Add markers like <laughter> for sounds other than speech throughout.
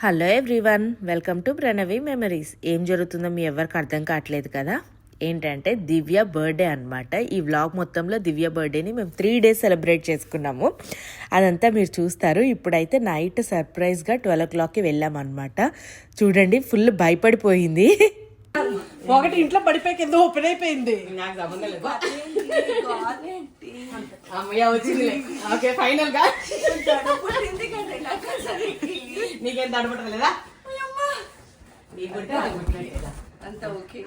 Hello everyone welcome to Pranavi memories ఏం జరుగుతుందో మీ ఎవరికి అర్థం కావట్లేదు కదా? ఏంటంటే దివ్య బర్త్డే అన్నమాట. ఈ వ్లాగ్ మొత్తంలో దివ్య బర్త్డేని మేము త్రీ డేస్ సెలబ్రేట్ చేసుకున్నాము. అదంతా మీరు చూస్తారు. ఇప్పుడైతే నైట్ సర్ప్రైజ్గా ట్వెల్వ్ ఓ క్లాక్కి వెళ్ళామన్నమాట. చూడండి ఫుల్ భయపడిపోయింది. ఒకటి ఇంట్లో పడిపోయి కింద ఓపెన్ అయిపోయింది. నాకు సంబంధం లేదు. అమ్మయ్య వచ్చింది ఓకే ఫైనల్గా? నీకేం.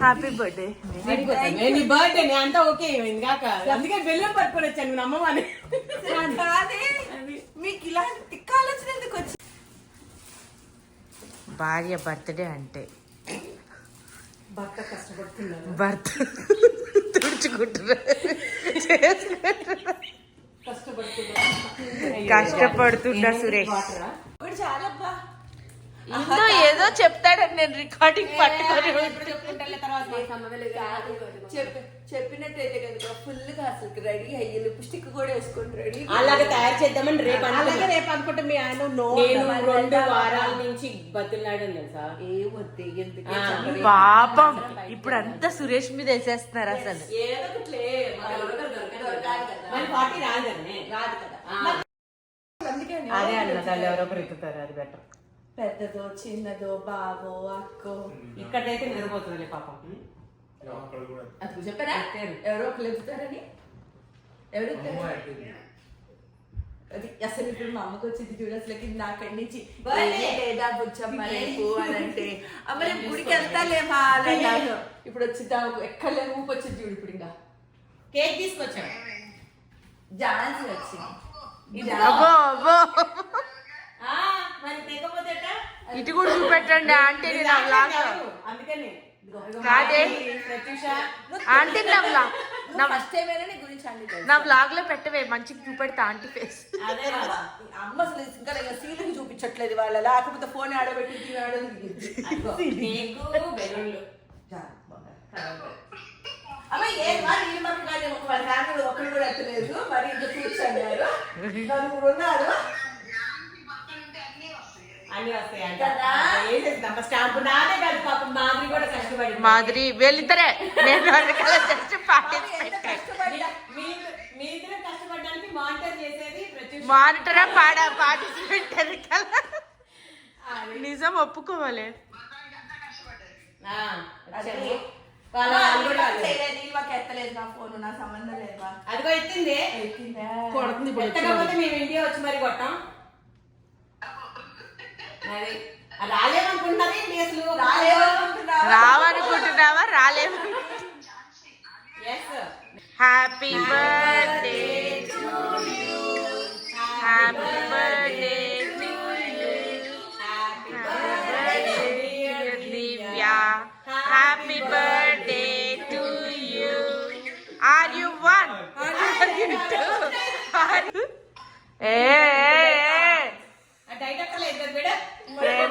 హ్యాపీ బర్త్డే నీ బర్త్డే అంతా ఓకే. అయింది కాక అందుకే బెల్లం పట్టుకొని వచ్చాను మీకు ఇలాంటి తిక్క ఆలోచన ఎందుకు వచ్చి భార్య బర్త్డే అంటే. భర్త తుడుచుకుంటున్నారు సురేష్? ఇందో ఏదో చెప్తాడని నేను రికార్డింగ్ పట్టుకొని చెప్పినట్టయితే కనుక ఫుల్గా అసలు రెడీ అయ్యి లిప్స్టిక్ కూడా వేసుకొని రెడీ అలాగే తయారు చేద్దామని రేపు అలాగే. రేపు అనుకుంటే మీ ఆయన నో నేను రెండు వారాల తెలుసా? ఏ వద్దు ఎందుకు. పాపం. ఇప్పుడు అంతా సురేష్ మీద వేసేస్తున్నారు అసలు. ఏదో ఒకట్లే, మాకు ఎవరో ఒకరు దొరకాలి కదా. మరి పార్టీ రాదు కదనే. రాదు కదా. ఆ. అందుకని అదే అన్న దాన్ని ఎవరో ఎక్కుతారు అది బెటర్ పెద్దదో చిన్నదో బాబో అక్కో. ఇక్కడైతే నిద్రపోతుందిలే పాపం. అది చెప్పారా? ఎవరో ఒకరు ఎవరు? అది అసలు ఇప్పుడు మా అమ్మకి వచ్చింది చూడు అసలు నాకడి నుంచి "ఏమీ లేదా బుచ్చమ్మ రేపు అని అంటే అమ్మ రేపు గుడికి వెళ్తాలేమా. ఇప్పుడు వచ్చిందా ఎక్కడ ఊపి వచ్చింది చూడు ఇప్పుడు ఇంకా. కేక్ తీసుకొచ్చాం. ఝాన్సీ వచ్చింది? ఇటు కూడా చూపెట్టండి ఆంటీ ఎవరు? అందుకని. కాదే. ఆంటీ నా నా వ్లాగ్లో పెట్టవే మంచిగా చూపెడతా ఆంటీ ఫేస్ అదే రా. అమ్మ అసలు ఇంకా సీలింగ్ చూపించట్లేదు వాళ్ళ లేకపోతే ఫోన్ ఆడబెట్టి అమ్మ ఏ మరి ఈ వాళ్ళ ఫ్యామిలీ ఒకరు కూడా ఎత్తలేదు మరి ఇంకా కూర్చున్నారు నలుగురు ఉన్నారు. అన్ని వస్తాయి అంట. కదా? ఏం చేద్దాం స్టాంపు నాదే కాదు పాపం మాదిరి కూడా కష్టపడి మాదిరి వీళ్ళిద్దరే. నేను జస్ట్ మీ ఇద్దరు కష్టపడడానికి మానిటర్ చేసేది ప్రత్యూష. మానిటరా పాడా? పార్టిసిపేట్ వెనకాల నిజం ఒప్పుకోవాలి. అదిగో ఎత్తింది. ఎత్తకపోతే మేము ఇండియా వచ్చి మరి కొట్టాం. అది అది రాలేమనుకుంటున్నది ఏంటి అసలు రాలేమనుకుంటున్నావా? రావనుకుంటున్నావా రాలేము yes happy birthday happy birthday Divya happy birthday to you are you one are you two are you A A, A. Diet అక్కర్లేదు ఇద్దరు బిడ్డ ప్రేమలో అదే ఏ ఏ, ఏ,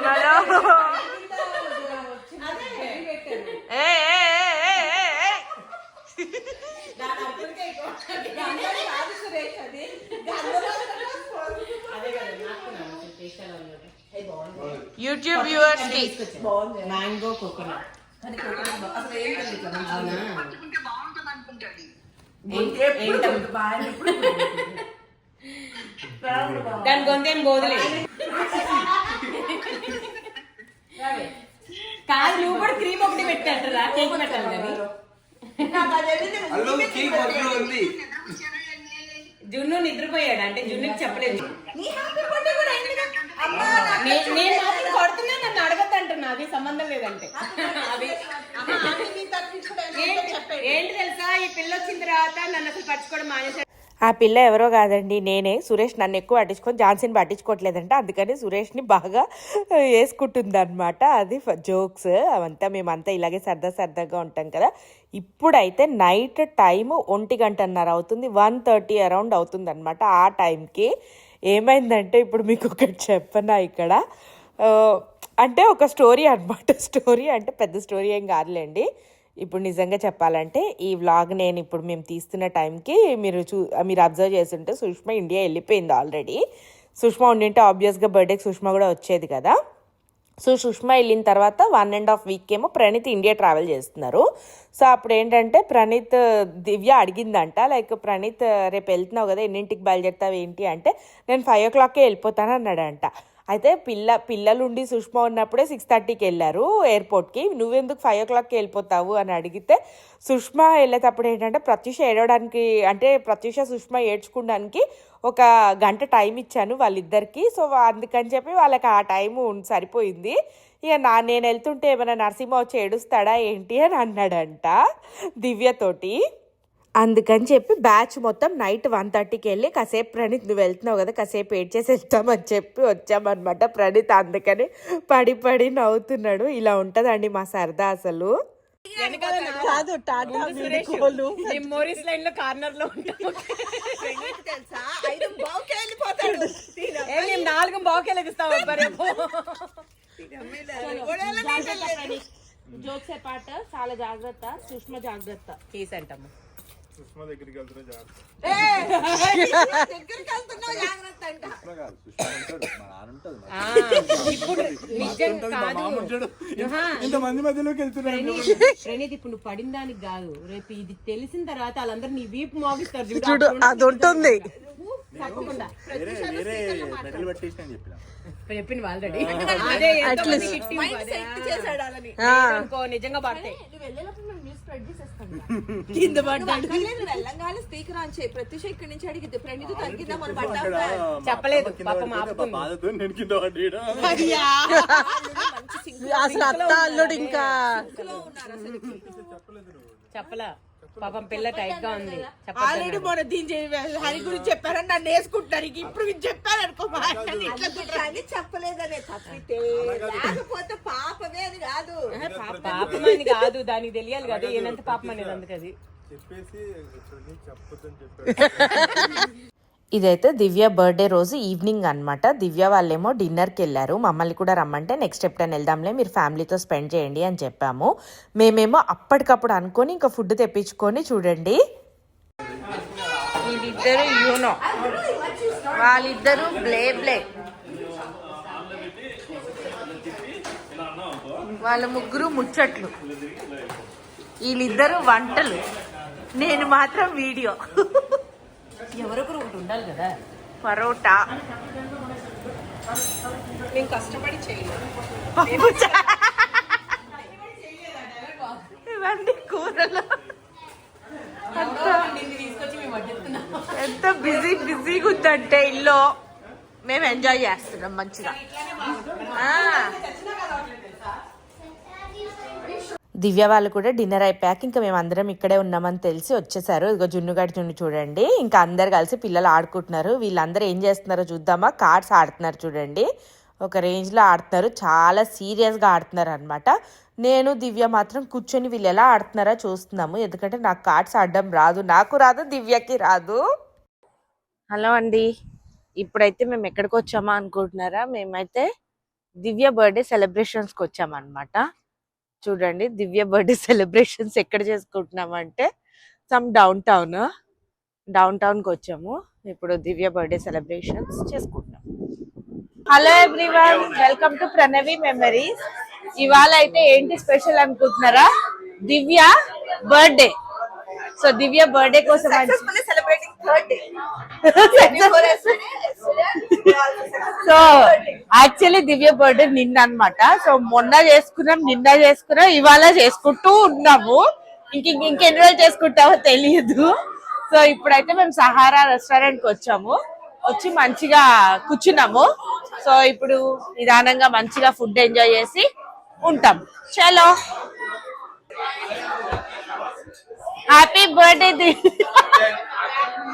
ఏ, ఏ. దాని అర్థంకే ఎక్కువ. గంగలు కాదు సురేష్ అది గంగలు అదే కదా నాకున్నాను టేస్టాలు ఉన్నది. యూట్యూబ్ వ్యూవర్స్కి. మ్యాంగో కోకోనట్ ఏం. <laughs> దాని గొంతేం బోధలే కాదు నువ్వు కూడా క్రీమ్ ఒకటి పెట్టారా కేక్ పెట్టాలి కానీ జున్ను నిద్రపోయాడు అంటే జున్నుకి చెప్పలేదు. నేను మాత్రం కొడుతున్నా నన్ను అడగద్దు అంటున్నా. అది సంబంధం లేదంటే. అది ఏంటో తెలుసా? ఈ పిల్ల వచ్చిన తర్వాత నన్ను అసలు పరచుకోవడం మానేశాడు ఆ పిల్ల ఎవరో కాదండి నేనే. సురేష్ నన్ను ఎక్కువ పట్టించుకొని ఝాన్సీని పట్టించుకోవట్లేదంట. అందుకని సురేష్ని బాగా వేసుకుంటుంది అనమాట అది జోక్స్. అవంతా మేమంతా ఇలాగే సరదా సరదాగా ఉంటాం కదా. ఇప్పుడైతే నైట్ టైం ఒంటి గంటన్నర అవుతుంది వన్ థర్టీ అరౌండ్ అవుతుంది అనమాట ఆ టైంకి. ఏమైందంటే ఇప్పుడు మీకు ఒకటి చెప్పనా ఇక్కడ? అంటే ఒక స్టోరీ అనమాట స్టోరీ అంటే పెద్ద స్టోరీ ఏం కాదులేండి. ఇప్పుడు నిజంగా చెప్పాలంటే ఈ వ్లాగ్ నేను ఇప్పుడు మేము తీస్తున్న టైంకి మీరు చూ మీరు అబ్జర్వ్ చేస్తుంటే సుష్మా ఇండియా వెళ్ళిపోయింది ఆల్రెడీ సుష్మా ఉండింటే ఆబ్వియస్గా బర్త్డేకి సుష్మా కూడా వచ్చేది కదా. సో సుష్మా వెళ్ళిన తర్వాత వన్ అండ్ హాఫ్ వీక్ ఏమో ప్రణీత్ ఇండియా ట్రావెల్ చేస్తున్నారు. సో అప్పుడు ఏంటంటే ప్రణీత్ దివ్య అడిగిందంట లైక్ ప్రణీత్ రేపు వెళ్తున్నావు కదా ఎన్నింటికి బయలుదేరుతావు ఏంటి? అంటే నేను ఫైవ్ ఓ క్లాక్కే వెళ్ళిపోతాను అన్నాడంట. అయితే పిల్ల పిల్లలుండి సుష్మా ఉన్నప్పుడే సిక్స్ థర్టీకి వెళ్ళారు ఎయిర్పోర్ట్కి. నువ్వెందుకు ఫైవ్ ఓ క్లాక్కి వెళ్ళిపోతావు? అని అడిగితే సుష్మా వెళ్ళేటప్పుడు ఏంటంటే ప్రత్యూష ఏడవడానికి అంటే ప్రత్యూష సుష్మా ఏడ్చుకోవడానికి ఒక గంట టైం ఇచ్చాను వాళ్ళిద్దరికి. సో అందుకని చెప్పి వాళ్ళకి ఆ టైం సరిపోయింది. ఇక నా నేను వెళ్తుంటే ఏమైనా నరసింహ వచ్చి ఏడుస్తాడా ఏంటి? అని అన్నాడంట దివ్యతోటి అందుకని చెప్పి బ్యాచ్ మొత్తం నైట్ వన్ థర్టీకి వెళ్ళి కాసేపు ప్రణీత్ నువ్వు వెళ్తున్నావు కదా కాసేపు ఏడ్ చేసి వెళ్తామని చెప్పి వచ్చామన్నమాట ప్రణీత్. అందుకని పడి పడి నవ్వుతున్నాడు. ఇలా ఉంటుందండి మా సరదా అసలు. కాదు టాటా మెమోరీస్ లైన్లో కార్నర్లో ఉంటాం. తెలుసా? ఐదు బావుకే వెళ్ళిపోతాడు. ఏ మేము నాలుగు బావుకే ఇస్తాం రేపు. జోక్సే పాట? చాలా జాగ్రత్త. సుష్మ జాగ్రత్త. కేసు అంటాము సుష్మా దగ్గరికి వెళ్తున్నా జాగ్రత్త. మంది మధ్యలోకి వెళ్తున్నాడు ప్రణీత్ ప్రణీత్ ఇప్పుడు నువ్వు పడిన దానికి కాదు. రేపు ఇది తెలిసిన తర్వాత వాళ్ళందరూ నీ వీపు మోగిస్తారు. చూడు అది ఉంటుంది. చెప్పింది ఆల్రెడీ నిజంగా పడతాయి <laughs> కింద. పడ్డాడు. తెలంగాణ స్పీకర్ ఆన్ చేయి. ప్రత్యూష ఇక్కడి నుంచి అడిగితే ప్రణీత్ తగ్గిందా మన చెప్పలేదు, పాపం ఆపుకుంది. నేను కింద <laughs> అసలు అత్త అల్లుడు ఇంకా చెప్పలా. పాపం పిల్ల టైట్గా ఉంది. ఆల్రెడీ మొన్న దీని హరి గురించి చెప్పారని నన్ను వేసుకుంటారు ఇంక ఇప్పుడు చెప్పారు అనుకో కానీ చెప్పలేదనే తప్పితే లేకపోతే పాపమే అది కాదు. పాపం అని కాదు దానికి తెలియాలి కదా ఏనంత పాపం అనేది అందుకది. చెప్పేసి చెప్పొద్దని చెప్పాడు <laughs> ఇదైతే దివ్య బర్త్డే రోజు ఈవినింగ్ అన్నమాట. దివ్య వాళ్ళేమో డిన్నర్కి వెళ్ళారు. మమ్మల్ని కూడా రమ్మంటే నెక్స్ట్ ఎప్పుడైనా వెళ్దాంలే మీరు ఫ్యామిలీతో స్పెండ్ చేయండి అని చెప్పాము. మేమేమో అప్పటికప్పుడు అనుకొని ఇంకా ఫుడ్ తెప్పించుకొని చూడండి. వీళ్ళిద్దరు యూనో. వాళ్ళిద్దరు బ్లే బ్లే. వాళ్ళ ముగ్గురు ముచ్చట్లు. వీళ్ళిద్దరు వంటలు. నేను మాత్రం వీడియో. ఎవరొకరు ఒకటి ఉండాలి కదా. పరోటా. నేను కష్టపడి చేయలేదు. ఇవన్నీ కూరలు. ఎంత బిజీ బిజీగా ఉందంటే ఇల్లు. మేము ఎంజాయ్ చేస్తున్నాం మంచిగా. ఆ. దివ్య వాళ్ళు కూడా డిన్నర్ అయిపోయాక ఇంకా మేము అందరం ఇక్కడే ఉన్నామని తెలిసి వచ్చేసారు. ఇదిగో జున్నుగాడి జున్ను చూడండి. ఇంకా అందరు కలిసి పిల్లలు ఆడుకుంటున్నారు. వీళ్ళందరూ ఏం చేస్తున్నారో చూద్దామా? కార్డ్స్ ఆడుతున్నారు చూడండి. ఒక రేంజ్లో ఆడుతున్నారు. చాలా సీరియస్గా ఆడుతున్నారు అనమాట నేను దివ్య మాత్రం కూర్చొని వీళ్ళు ఎలా ఆడుతున్నారో చూస్తున్నాము. ఎందుకంటే నాకు కార్డ్స్ ఆడడం రాదు. నాకు రాదు దివ్యకి రాదు. హలో అండి. ఇప్పుడైతే మేము ఎక్కడికి వచ్చామా అనుకుంటున్నారా? మేమైతే దివ్య బర్త్డే సెలబ్రేషన్స్కి వచ్చామన్నమాట. చూడండి దివ్య బర్త్డే సెలబ్రేషన్స్ ఎక్కడ చేసుకుంటున్నామంటే సమ్ డౌన్ టౌన్ డౌన్ టౌన్కి వచ్చాము. ఇప్పుడు దివ్య బర్త్డే సెలబ్రేషన్స్ చేసుకుంటున్నాం. Hello everyone welcome to Pranavi memories ఇవాళ అయితే ఏంటి స్పెషల్ అనుకుంటున్నారా? Divya birthday. So Divya birthday కోసం సో <laughs> యాక్చువల్లీ దివ్య బర్త్డే నిన్న అనమాట సో మొన్న చేసుకున్నాం నిన్న చేసుకున్నాం ఇవాళ చేసుకుంటూ ఉన్నాము. ఇంక ఇంకెన్ని రోజులు చేసుకుంటామో తెలియదు. సో ఇప్పుడైతే మేము సహారా రెస్టారెంట్కి వచ్చాము. వచ్చి మంచిగా కూర్చున్నాము. సో ఇప్పుడు నిదానంగా మంచిగా ఫుడ్ ఎంజాయ్ చేసి ఉంటాం. చలో. Happy birthday Divya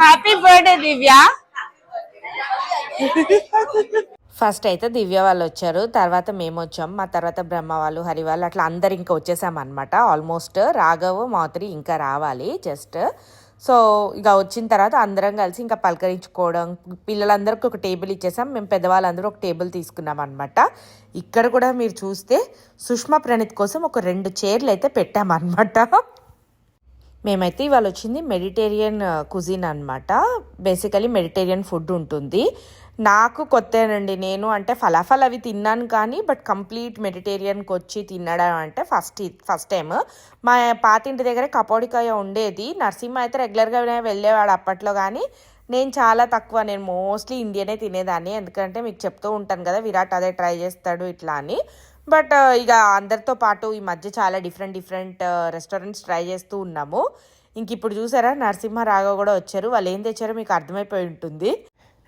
happy birthday Divya. First అయితే దివ్య వాళ్ళు వచ్చారు తర్వాత మేము వచ్చాం మా తర్వాత బ్రహ్మ వాళ్ళు హరి వాళ్ళు అట్లా అందరు ఇంకా వచ్చేసాం అనమాట ఆల్మోస్ట్ రాఘవ్ మాతరి ఇంకా రావాలి జస్ట్ సో ఇక వచ్చిన తర్వాత అందరం కలిసి ఇంకా పలకరించుకోవడం పిల్లలందరికీ ఒక టేబుల్ ఇచ్చేసాం మేము పెద్దవాళ్ళందరూ ఒక టేబుల్ తీసుకున్నాం అనమాట ఇక్కడ కూడా మీరు చూస్తే సుష్మా ప్రణీత్ కోసం ఒక రెండు చైర్లు అయితే పెట్టామన్నమాట. మేమైతే ఇవాళ వచ్చింది మెడిటేరియన్ కుజిన్ అనమాట బేసికలీ మెడిటేరియన్ ఫుడ్ ఉంటుంది. నాకు కొత్తనండి. నేను అంటే ఫలాఫల్ అవి తిన్నాను కానీ బట్ కంప్లీట్ మెడిటేరియన్కి వచ్చి తినడం అంటే ఫస్ట్ ఫస్ట్ టైం మా పాతింటి దగ్గర కపోడికాయ ఉండేది. నరసింహ అయితే రెగ్యులర్గా వెళ్ళేవాడు అప్పట్లో కానీ నేను చాలా తక్కువ. నేను మోస్ట్లీ ఇండియనే తినేదాన్ని. ఎందుకంటే మీకు చెప్తూ ఉంటాను కదా విరాట్ అదే ట్రై చేస్తాడు ఇట్లా అని. బట్ ఇక అందరితో పాటు ఈ మధ్య చాలా డిఫరెంట్ డిఫరెంట్ రెస్టారెంట్స్ ట్రై చేస్తూ ఉన్నాము. ఇంక ఇప్పుడు చూసారా నరసింహ రాఘవ కూడా వచ్చారు. వాళ్ళు ఏం తెచ్చారో మీకు అర్థమైపోయి ఉంటుంది.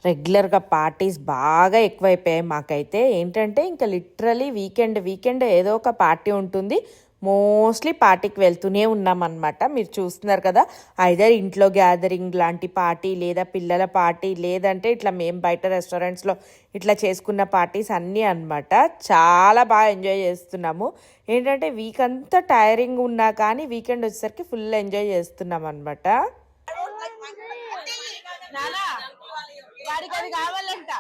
రెగ్యులర్గా పార్టీస్ బాగా ఎక్కువైపోయాయి మాకైతే. ఏంటంటే ఇంకా లిటరలీ వీకెండ్ వీకెండ్ ఏదో ఒక పార్టీ ఉంటుంది. మోస్ట్లీ పార్టీకి వెళ్తూనే ఉన్నామన్నమాట. మీరు చూస్తున్నారు కదా ఐదర్ ఇంట్లో గ్యాదరింగ్ లాంటి పార్టీ లేదా పిల్లల పార్టీ లేదంటే ఇట్లా మేము బయట రెస్టారెంట్స్లో ఇట్లా చేసుకున్న పార్టీస్ అన్నీ అనమాట చాలా బాగా ఎంజాయ్ చేస్తున్నాము. ఏంటంటే వీక్ అంతా టైరింగ్ ఉన్నా కానీ వీకెండ్ వచ్చేసరికి ఫుల్ ఎంజాయ్ చేస్తున్నాం అనమాట వాడికి అది కావాలంట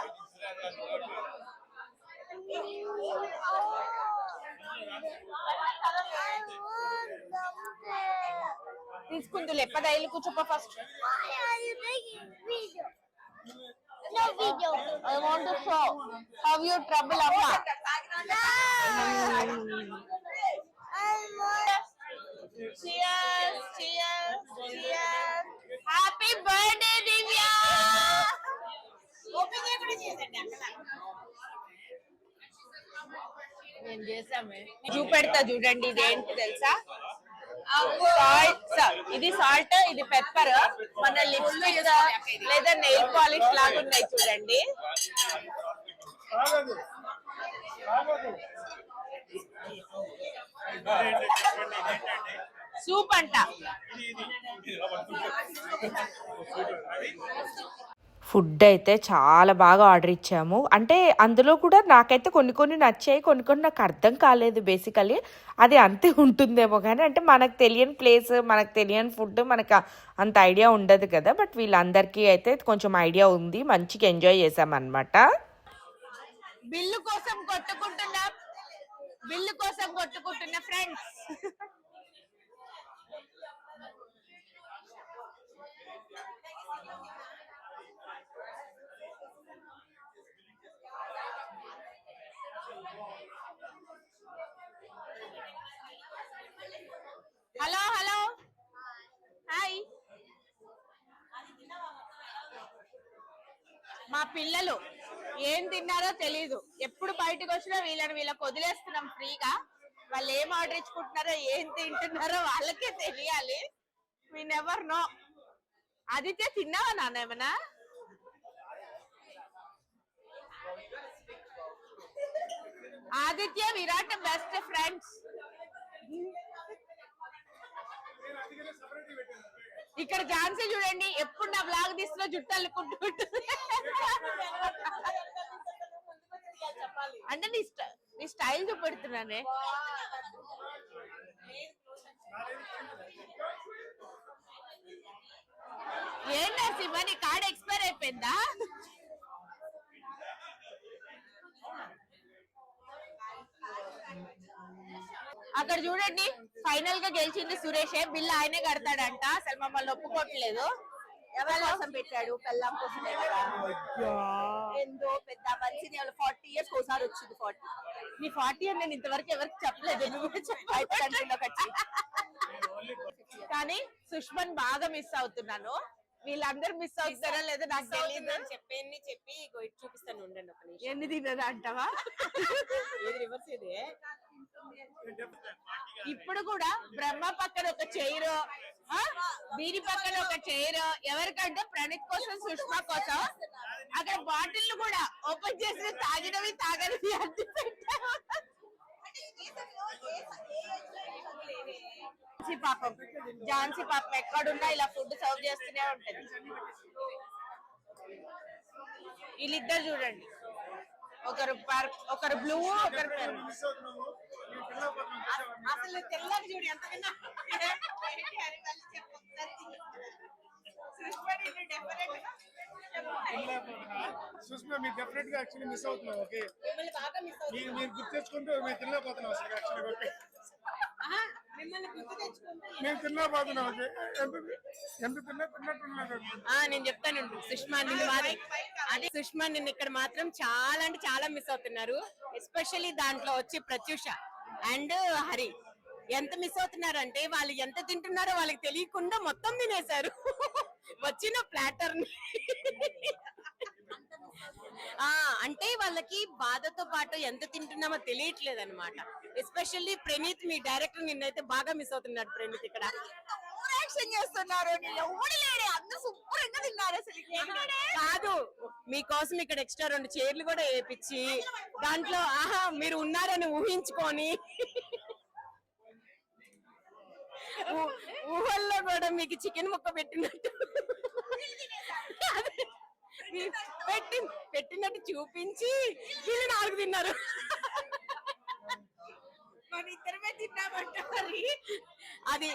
తీసుకుందులే పద ఇల్లు కూర్చోపో first Why are you taking video? No video. I want to show how you trouble అమ్మ Cheers, cheers, cheers. Happy birthday, Divya! Open కూడా చేసండి అక్కడ నేను చేసామే చూపెడతా చూడండి ఇది ఏంటి తెలుసా సాల్ట్ ఇది సాల్ట్ ఇది పెప్పర్ మన లిప్స్టిక్ లేదా నెయిల్ పాలిష్ లాగా ఉన్నాయి చూడండి. సూప్ అంట. ఫుడ్ అయితే చాలా బాగా ఆర్డర్ ఇచ్చాము. అంటే అందులో కూడా నాకైతే కొన్ని కొన్ని నచ్చాయి కొన్ని కొన్ని నాకు అర్థం కాలేదు బేసికలీ. అది అంతే ఉంటుందేమో కానీ అంటే మనకు తెలియని ప్లేస్ మనకు తెలియని ఫుడ్ మనకు అంత ఐడియా ఉండదు కదా. బట్ వీళ్ళందరికీ అయితే కొంచెం ఐడియా ఉంది. మంచిగా ఎంజాయ్ చేసామన్నమాట బిల్లు కోసం కొట్టుకుంటున్నా బిల్లు కోసం కొట్టుకుంటున్న ఫ్రెండ్స్ హలో హలో హాయ్ మా పిల్లలు ఏం తిన్నారో తెలీదు. ఎప్పుడు బయటకు వచ్చినా వీళ్ళని వీళ్ళకి వదిలేస్తున్నాం ఫ్రీగా. వాళ్ళు ఏం ఆర్డర్ ఇచ్చుకుంటున్నారో ఏం తింటున్నారో వాళ్ళకే తెలియాలి. మీ నెవర్ నో ఆదిత్య తిన్నావా నాన్న ఏమన్నా? ఆదిత్య విరాట్ బెస్ట్ ఫ్రెండ్స్ ఇక్కడ ఝాన్సీ చూడండి ఎప్పుడు నా బ్లాగ్ తీస్తున్నా జుట్టు అల్లుకుంటుంటుంది అంటే నీ నీ స్టైల్ చూపెడుతున్నానే. ఏంటా శివ నీ కార్డ్ ఎక్స్పైర్ అయిపోయిందా? అక్కడ చూడండి ఫైనల్గా గెలిచింది సురేషే. బిల్ ఆయనే కడతాడంట. అసలు మమ్మల్ని ఒప్పుకోవట్లేదు ఎవరి కోసం పెట్టాడు? పెళ్ళాం కోసమే కదా. ఎందో పెద్ద మంచిది ఫార్టీ ఇయర్స్ ఒకసారి వచ్చింది ఫార్టీ. నీ ఫార్టీ అని నేను ఇంతవరకు ఎవరికి చెప్పలేదు నువ్వే వచ్చి కానీ సుష్మన్ బాగా మిస్ అవుతున్నాను. వీళ్ళందరూ మిస్ అవుతారా లేదో నాకు తెలియదు చెప్పేది చెప్పి చూపిస్తాను ఉండండి ఒక నిమిషం. ఎన్ని తినదా అంటావా? ఏది రివర్స్ ఇదే ఇప్పుడు కూడా బ్రహ్మ పక్కన ఒక చైర్ దీని పక్కన ఒక చైర్ ఎవరికంటే ప్రణీత్ కోసం సుష్మా కోసం అక్కడ బాటిల్ కూడా ఓపెన్ చేసి తాగినవి తాగనివి అన్ని పెట్టారు. ఝాన్సీ పాపం ఝాన్సీ పాపం ఎక్కడున్నా ఇలా ఫుడ్ సర్వ్ చేస్తూనే ఉంటది. వీళ్ళిద్దరు చూడండి. ఒకరు ఒకరు బ్లూ ఒకరు. అసలు తెల్లగా చూడు ఎంత విన్నా. సుష్మా మీరు డెఫినెట్గా యాక్చువల్లీ మిస్ అవుతున్నాం. ఓకే మీరు మీరు గుర్తు తెచ్చుకుంటూ మేము తినలేకపోతున్నాం అసలు యాక్చువల్లీ ఓకే మేము తినలేకపోతున్నాం ఓకే ఎంత ఎంత తిన్నా తిన్నట్టున్నారు. ఆ నేను చెప్తాను సుష్మా నిన్ను అదే సుష్మా నిన్న ఇక్కడ మాత్రం చాలా అంటే చాలా మిస్ అవుతున్నారు. ఎస్పెషల్లీ దాంట్లో వచ్చి ప్రత్యూష. అండ్ హరి ఎంత మిస్ అవుతున్నారంటే వాళ్ళు ఎంత తింటున్నారో వాళ్ళకి తెలియకుండా మొత్తం తినేశారు. <laughs> వచ్చిన ప్లాటర్ని. ఆ అంటే వాళ్ళకి బాధతో పాటు ఎంత తింటున్నామో తెలియట్లేదు అనమాట ఎస్పెషల్లీ ప్రణీత్ మీ డైరెక్టర్ నిన్నైతే బాగా మిస్ అవుతున్నాడు ప్రణీత్ ఇక్కడ. యాక్షన్ చేస్తున్నారు ఎవడు లేడే అందరూ సూపర్గా తిన్నారు అసలు కాదు మీకోసం ఇక్కడ ఎక్స్ట్రా రెండు చైర్లు కూడా వేపించి దాంట్లో ఆహా మీరు ఉన్నారని ఊహించుకొని ఊహల్లో కూడా మీకు చికెన్ ముక్క పెట్టినట్టు. పెట్టి పెట్టినట్టు చూపించి వీళ్ళు నాలుగు తిన్నారు. మన ఇద్దరమే తిన్నామంట మరి. అది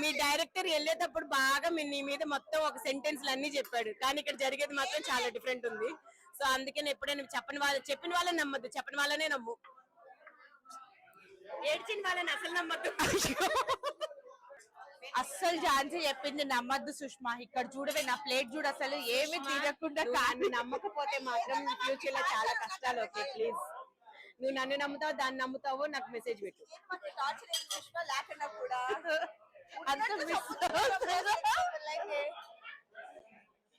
మీ డైరెక్టర్ వెళ్ళేటప్పుడు బాగా మీ నీ మీద మొత్తం ఒక సెంటెన్స్ అన్ని చెప్పాడు. కానీ ఇక్కడ జరిగేది మాత్రం చాలా డిఫరెంట్ ఉంది. సో అందుకని ఎప్పుడైనా చెప్పని వాళ్ళ చెప్పిన వాళ్ళని నమ్మద్దు. చెప్పని వాళ్ళనే నమ్ము. ఏడ్చిన వాళ్ళని అసలు నమ్మద్దు. అస్సలు ఝాన్సీ చెప్పింది నమ్మద్దు సుష్మా. ఇక్కడ చూడవే నా ప్లేట్ చూడు అసలు ఏమి తినకుండా కానీ నమ్మకపోతే మాత్రం ఫ్యూచర్లో చాలా కష్టాలు ఓకే ప్లీజ్ నువ్వు నన్ను నమ్ముతావు దాన్ని నమ్ముతావు నాకు మెసేజ్ పెట్టు. కూడా. అంత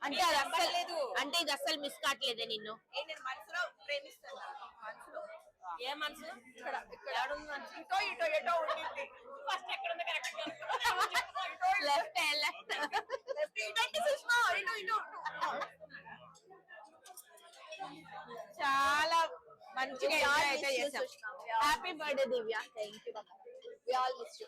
అంటే అది అస్సలు అంటే ఇది అస్సలు మిస్ కావట్లేదే నిన్ను. నేను మనసులో ప్రేమిస్తాను మనసులో? ఏ మనసు ఇక్కడ ఇక్కడ. ఇటో ఇటో ఎటో ఉండింది. ఫస్ట్ ఎక్కడ ఉంది కరెక్ట్ లెఫ్ట్ లెఫ్ట్. ఇటంటే సుష్మా ఇటు ఇటు. చాలా మంచిగా అయితే చేసాం happy birthday Divya thank you we all miss you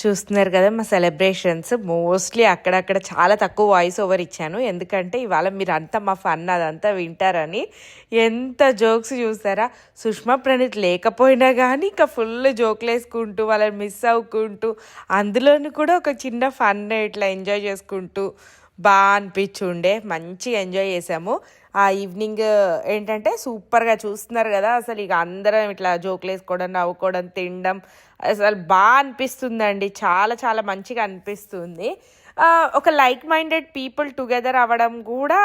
చూస్తున్నారు కదా మా సెలబ్రేషన్స్ మోస్ట్లీ అక్కడక్కడ చాలా తక్కువ వాయిస్ ఓవర్ ఇచ్చాను. ఎందుకంటే ఇవాళ మీరు అంతా మా ఫన్ అదంతా వింటారని. ఎంత జోక్స్ చూస్తారా సుష్మా ప్రణీత్ లేకపోయినా కానీ ఇంకా ఫుల్ జోకులు వేసుకుంటూ వాళ్ళని మిస్ అవ్వుకుంటూ అందులోని కూడా ఒక చిన్న ఫన్ ఇట్లా ఎంజాయ్ చేసుకుంటూ బాగా అనిపించుండే. మంచిగా ఎంజాయ్ చేసాము. ఆ ఈవినింగ్ ఏంటంటే సూపర్గా చూస్తున్నారు కదా అసలు ఇక అందరం ఇట్లా జోకులు వేసుకోవడం నవ్వుకోవడం తినడం అసలు బాగా అనిపిస్తుందండి. చాలా చాలా మంచిగా అనిపిస్తుంది. ఒక లైక్ మైండెడ్ పీపుల్ టుగెదర్ అవ్వడం కూడా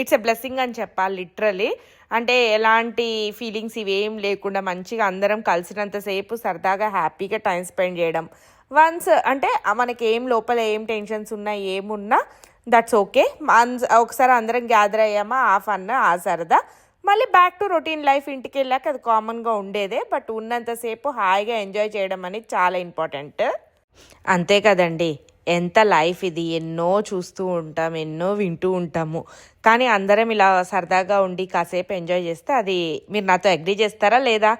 ఇట్స్ ఎ బ్లెస్సింగ్ అని చెప్పాలి లిటరలీ అంటే ఎలాంటి ఫీలింగ్స్ ఇవేం లేకుండా మంచిగా అందరం కలిసినంతసేపు సరదాగా హ్యాపీగా టైం స్పెండ్ చేయడం. వన్స్ అంటే మనకి ఏం లోపల ఏం టెన్షన్స్ ఉన్నా ఏమున్నా దట్స్ ఓకే ఒకసారి అందరం గ్యాదర్ అయ్యామా ఆ ఫన్ ఆ సరదా. మళ్ళీ బ్యాక్ టు రొటీన్ లైఫ్ ఇంటికి వెళ్ళాక అది కామన్గా ఉండేదే బట్ ఉన్నంతసేపు హాయిగా ఎంజాయ్ చేయడం అనేది చాలా ఇంపార్టెంట్ అంతే కదండి. ఎంత లైఫ్ ఇది? ఎన్నో చూస్తూ ఉంటాం ఎన్నో వింటూ ఉంటాము. కానీ అందరం ఇలా సరదాగా ఉండి కాసేపు ఎంజాయ్ చేస్తే అది మీరు నాతో అగ్రీ చేస్తారా లేదా?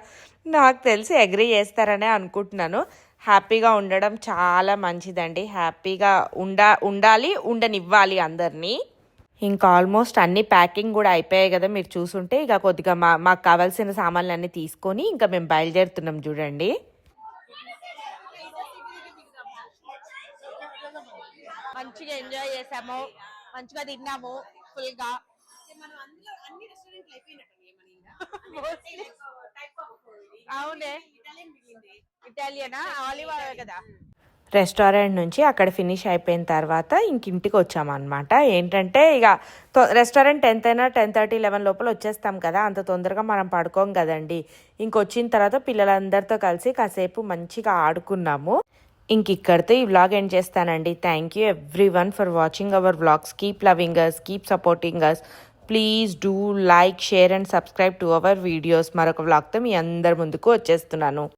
నాకు తెలిసి అగ్రీ చేస్తారనే అనుకుంటున్నాను. హ్యాపీగా ఉండడం చాలా మంచిదండి. హ్యాపీగా ఉండా ఉండాలి ఉండనివ్వాలి అందరినీ. ఇంకా ఆల్మోస్ట్ అన్ని ప్యాకింగ్ కూడా అయిపోయాయి కదా మీరు చూసుంటే. ఇక కొద్దిగా మా మాకు కావాల్సిన సామాన్లు అన్నీ తీసుకొని ఇంకా మేము బయలుదేరుతున్నాం చూడండి. మంచిగా ఎంజాయ్ చేసాము. మంచిగా తిన్నాము. ఫుల్గా అవునే. ఇటాలియనా? ఆలివ్ కదా? రెస్టారెంట్ నుంచి అక్కడ ఫినిష్ అయిపోయిన తర్వాత ఇంక ఇంటికి వచ్చామన్నమాట. ఏంటంటే ఇక తొ- రెస్టారెంట్ టెన్త్ అయినా టెన్ థర్టీ లెవెన్ లోపల వచ్చేస్తాం కదా అంత తొందరగా మనం పడుకోం కదండి. ఇంకొచ్చిన తర్వాత పిల్లలందరితో కలిసి కాసేపు మంచిగా ఆడుకున్నాము. ఇంక ఇక్కడితో ఈ వ్లాగ్ ఎండ్ చేస్తానండి. Thank you everyone for watching our vlogs keep loving us keep supporting us please do like share and subscribe to our videos మరొక వ్లాగ్తో మీ అందరి ముందుకు వచ్చేస్తున్నాను.